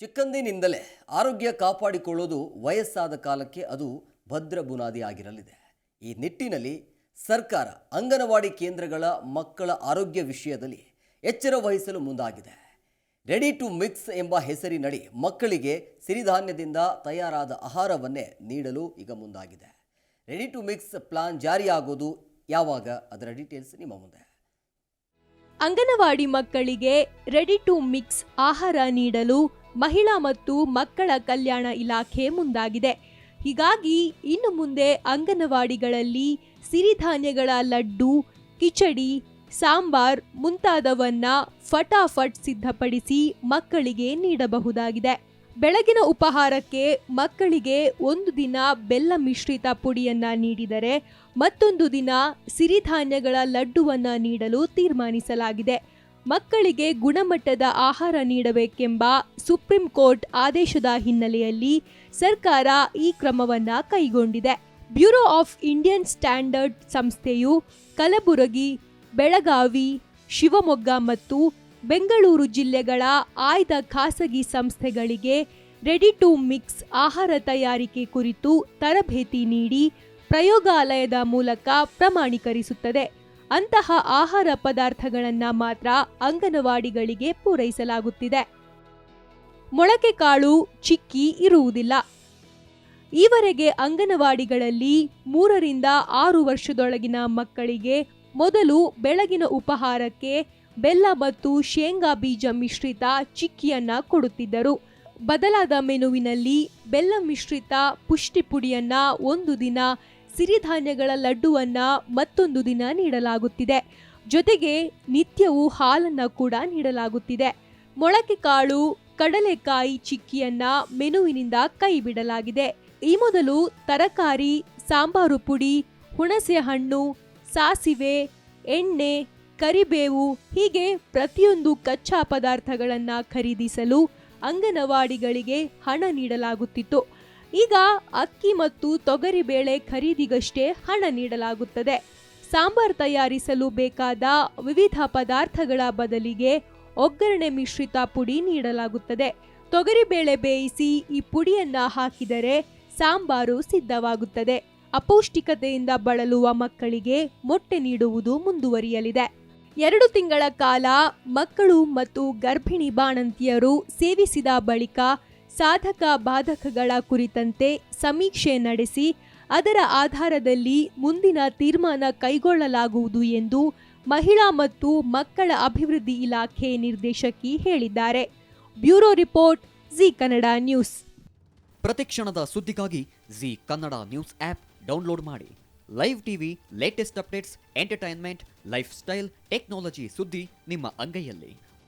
ಚಿಕ್ಕಂದಿನಿಂದಲೇ ಆರೋಗ್ಯ ಕಾಪಾಡಿಕೊಳ್ಳೋದು ವಯಸ್ಸಾದ ಕಾಲಕ್ಕೆ ಅದು ಭದ್ರ ಬುನಾದಿ ಆಗಿರಲಿದೆ. ಈ ನಿಟ್ಟಿನಲ್ಲಿ ಸರ್ಕಾರ, ಅಂಗನವಾಡಿ ಕೇಂದ್ರಗಳ ಮಕ್ಕಳ ಆರೋಗ್ಯ ವಿಷಯದಲ್ಲಿ ಎಚ್ಚರ ವಹಿಸಲು ಮುಂದಾಗಿದೆ. ರೆಡಿ ಟು ಮಿಕ್ಸ್ ಎಂಬ ಹೆಸರಿನಡಿ ಮಕ್ಕಳಿಗೆ ಸಿರಿಧಾನ್ಯದಿಂದ ತಯಾರಾದ ಆಹಾರವನ್ನೇ ನೀಡಲು ಈಗ ಮುಂದಾಗಿದೆ. ರೆಡಿ ಟು ಮಿಕ್ಸ್ ಪ್ಲಾನ್ ಜಾರಿಯಾಗೋದು ಯಾವಾಗ? ಅದರ ಡೀಟೇಲ್ಸ್ ನಿಮ್ಮ ಮುಂದೆ. ಅಂಗನವಾಡಿ ಮಕ್ಕಳಿಗೆ ರೆಡಿ ಟು ಮಿಕ್ಸ್ ಆಹಾರ ನೀಡಲು ಮಹಿಳಾ ಮತ್ತು ಮಕ್ಕಳ ಕಲ್ಯಾಣ ಇಲಾಖೆ ಮುಂದಾಗಿದೆ. ಹೀಗಾಗಿ ಇನ್ನು ಮುಂದೆ ಅಂಗನವಾಡಿಗಳಲ್ಲಿ ಸಿರಿಧಾನ್ಯಗಳ ಲಡ್ಡು, ಕಿಚಡಿ, ಸಾಂಬಾರ್ ಮುಂತಾದವನ್ನ ಫಟಾಫಟ್ ಸಿದ್ಧಪಡಿಸಿ ಮಕ್ಕಳಿಗೆ ನೀಡಬಹುದಾಗಿದೆ. ಬೆಳಗಿನ ಉಪಹಾರಕ್ಕೆ ಮಕ್ಕಳಿಗೆ ಒಂದು ದಿನ ಬೆಲ್ಲ ಮಿಶ್ರಿತ ಪುಡಿಯನ್ನ ನೀಡಿದರೆ ಮತ್ತೊಂದು ದಿನ ಸಿರಿಧಾನ್ಯಗಳ ಲಡ್ಡುವನ್ನ ನೀಡಲು ತೀರ್ಮಾನಿಸಲಾಗಿದೆ. ಮಕ್ಕಳಿಗೆ ಗುಣಮಟ್ಟದ ಆಹಾರ ನೀಡಬೇಕೆಂಬ ಸುಪ್ರೀಂ ಕೋರ್ಟ್ ಆದೇಶದ ಹಿನ್ನೆಲೆಯಲ್ಲಿ ಸರ್ಕಾರ ಈ ಕ್ರಮವನ್ನು ಕೈಗೊಂಡಿದೆ. ಬ್ಯೂರೋ ಆಫ್ ಇಂಡಿಯನ್ ಸ್ಟ್ಯಾಂಡರ್ಡ್ ಸಂಸ್ಥೆಯು ಕಲಬುರಗಿ, ಬೆಳಗಾವಿ, ಶಿವಮೊಗ್ಗ ಮತ್ತು ಬೆಂಗಳೂರು ಜಿಲ್ಲೆಗಳ ಆಯ್ದ ಖಾಸಗಿ ಸಂಸ್ಥೆಗಳಿಗೆ ರೆಡಿ ಟು ಮಿಕ್ಸ್ ಆಹಾರ ತಯಾರಿಕೆ ಕುರಿತು ತರಬೇತಿ ನೀಡಿ ಪ್ರಯೋಗಾಲಯದ ಮೂಲಕ ಪ್ರಮಾಣೀಕರಿಸುತ್ತದೆ. ಅಂತಹ ಆಹಾರ ಪದಾರ್ಥಗಳನ್ನ ಮಾತ್ರ ಅಂಗನವಾಡಿಗಳಿಗೆ ಪೂರೈಸಲಾಗುತ್ತಿದೆ. ಮೊಳಕೆ ಕಾಳು, ಚಿಕ್ಕಿ ಇರುವುದಿಲ್ಲ. ಈವರೆಗೆ ಅಂಗನವಾಡಿಗಳಲ್ಲಿ ಮೂರರಿಂದ ಆರು ವರ್ಷದೊಳಗಿನ ಮಕ್ಕಳಿಗೆ ಮೊದಲು ಬೆಳಗಿನ ಉಪಹಾರಕ್ಕೆ ಬೆಲ್ಲ ಮತ್ತು ಶೇಂಗಾ ಬೀಜ ಮಿಶ್ರಿತ ಚಿಕ್ಕಿಯನ್ನ ಕೊಡುತ್ತಿದ್ದರು. ಬದಲಾದ ಮೆನುವಿನಲ್ಲಿ ಬೆಲ್ಲ ಮಿಶ್ರಿತ ಪುಷ್ಟಿ ಪುಡಿಯನ್ನ ಒಂದು ದಿನ ಸಿರಿಧಾನ್ಯಗಳ ಲಡ್ಡುವನ್ನ ಮತ್ತೊಂದು ದಿನ ನೀಡಲಾಗುತ್ತಿದೆ. ಜೊತೆಗೆ ನಿತ್ಯವೂ ಹಾಲನ್ನ ಕೂಡ ನೀಡಲಾಗುತ್ತಿದೆ. ಮೊಳಕೆ ಕಾಳು, ಕಡಲೆಕಾಯಿ ಚಿಕ್ಕಿಯನ್ನ ಮೆನುವಿನಿಂದ ಕೈ ಬಿಡಲಾಗಿದೆ ಈ ಮೊದಲು ತರಕಾರಿ, ಸಾಂಬಾರು ಪುಡಿ ಹುಣಸೆ ಹಣ್ಣು ಸಾಸಿವೆ, ಎಣ್ಣೆ, ಕರಿಬೇವು ಹೀಗೆ ಪ್ರತಿಯೊಂದು ಕಚ್ಚಾ ಪದಾರ್ಥಗಳನ್ನ ಖರೀದಿಸಲು ಅಂಗನವಾಡಿಗಳಿಗೆ ಹಣ ನೀಡಲಾಗುತ್ತಿತ್ತು. ಈಗ ಅಕ್ಕಿ ಮತ್ತು ತೊಗರಿಬೇಳೆ ಖರೀದಿಗಷ್ಟೇ ಹಣ ನೀಡಲಾಗುತ್ತದೆ. ಸಾಂಬಾರ್ ತಯಾರಿಸಲು ಬೇಕಾದ ವಿವಿಧ ಪದಾರ್ಥಗಳ ಬದಲಿಗೆ ಒಗ್ಗರಣೆ ಮಿಶ್ರಿತ ಪುಡಿ ನೀಡಲಾಗುತ್ತದೆ. ತೊಗರಿಬೇಳೆ ಬೇಯಿಸಿ ಈ ಪುಡಿಯನ್ನ ಹಾಕಿದರೆ ಸಾಂಬಾರು ಸಿದ್ಧವಾಗುತ್ತದೆ. ಅಪೌಷ್ಟಿಕತೆಯಿಂದ ಬಳಲುವ ಮಕ್ಕಳಿಗೆ ಮೊಟ್ಟೆ ನೀಡುವುದು ಮುಂದುವರಿಯಲಿದೆ. ಎರಡು ತಿಂಗಳ ಕಾಲ ಮಕ್ಕಳು ಮತ್ತು ಗರ್ಭಿಣಿ ಬಾಣಂತಿಯರು ಸೇವಿಸಿದ ಬಳಿಕ ಸಾಧಕ ಬಾಧಕಗಳ ಕುರಿತಂತೆ ಸಮೀಕ್ಷೆ ನಡೆಸಿ ಅದರ ಆಧಾರದಲ್ಲಿ ಮುಂದಿನ ತೀರ್ಮಾನ ಕೈಗೊಳ್ಳಲಾಗುವುದು ಎಂದು ಮಹಿಳಾ ಮತ್ತು ಮಕ್ಕಳ ಅಭಿವೃದ್ಧಿ ಇಲಾಖೆ ನಿರ್ದೇಶಕಿ ಹೇಳಿದ್ದಾರೆ. Bureau report, Zee Kannada news. ಪ್ರತಿಕ್ಷಣದ ಸುದ್ದಿಗಾಗಿ Zee Kannada news app download ಮಾಡಿ. Live TV, latest updates, entertainment, lifestyle, technology ಸುದ್ದಿ ನಿಮ್ಮ ಅಂಗೈಯಲ್ಲಿ.